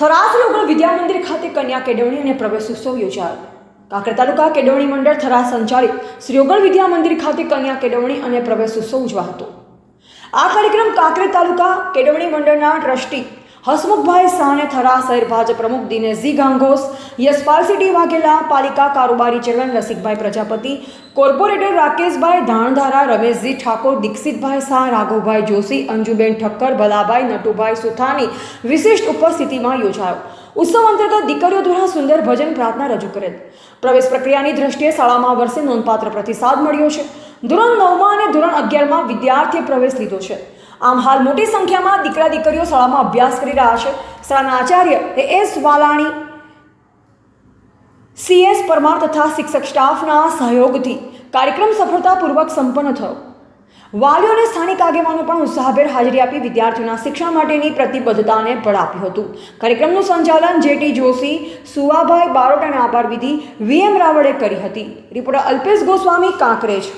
Tharad local Vidya Mandir ખાતે કન્યા કેળવણી અને પ્રવેશ ઉત્સવ યોજાયો. કાંકરેજ તાલુકા કેળવણી મંડળ થરા સંચાલિત શ્રી યોગલ વિદ્યા મંદિર ખાતે કન્યા કેળવણી અને પ્રવેશ ઉત્સવ ઉજવા હતો. આ કાર્યક્રમ કાંકરેજ તાલુકા કેળવણી મંડળના ટ્રસ્ટી હસમુખભાઈ શાહને થરા શહેર ભાજપ પ્રમુખ દિનેશજી ગાંગોસ યશપાલ સિટી વાઘેલા, પાલિકા કારોબારી ચેરમેન રસિકભાઈ પ્રજાપતિ, કોર્પોરેટર રાકેશભાઈ ધાણધારા, રમેશજી ઠાકોર, દીક્ષિતભાઈ શાહ, રાઘવભાઈ જોશી, અંજુબેન ઠક્કર, ભલાભાઈ નટુભાઈ સુથાની વિશિષ્ટ ઉપસ્થિતિમાં યોજાયો. ઉત્સવ અંતર્ગત દીકરીઓ દ્વારા સુંદર ભજન પ્રાર્થના રજૂ કરેલ. પ્રવેશ પ્રક્રિયાની દ્રષ્ટિએ શાળામાં વર્ષે નોંધપાત્ર પ્રતિસાદ મળ્યો છે. ધોરણ નવમાં અને ધોરણ અગિયારમાં વિદ્યાર્થીએ પ્રવેશ લીધો છે. આમ હાલ મોટી સંખ્યામાં દીકરા દીકરીઓ શાળામાં અભ્યાસ કરી રહ્યા છે. શાળાના Acharya A S Valani C S Parmar તથા શિક્ષક સ્ટાફના સહયોગથી કાર્યક્રમ સફળતાપૂર્વક સંપન્ન થયો. વાલીઓ અને સ્થાનિક આગેવાનો પણ ઉત્સાહભેર હાજરી આપી વિદ્યાર્થીઓના શિક્ષણ માટેની પ્રતિબદ્ધતાને બળ આપ્યું હતું. કાર્યક્રમનું સંચાલન જેટી જોશી, સુવાભાઈ બારોટ અને આભાર વિધિ વીએમ રાવળે કરી હતી. રિપોર્ટર અલ્પેશ ગોસ્વામી, કાંકરેજ.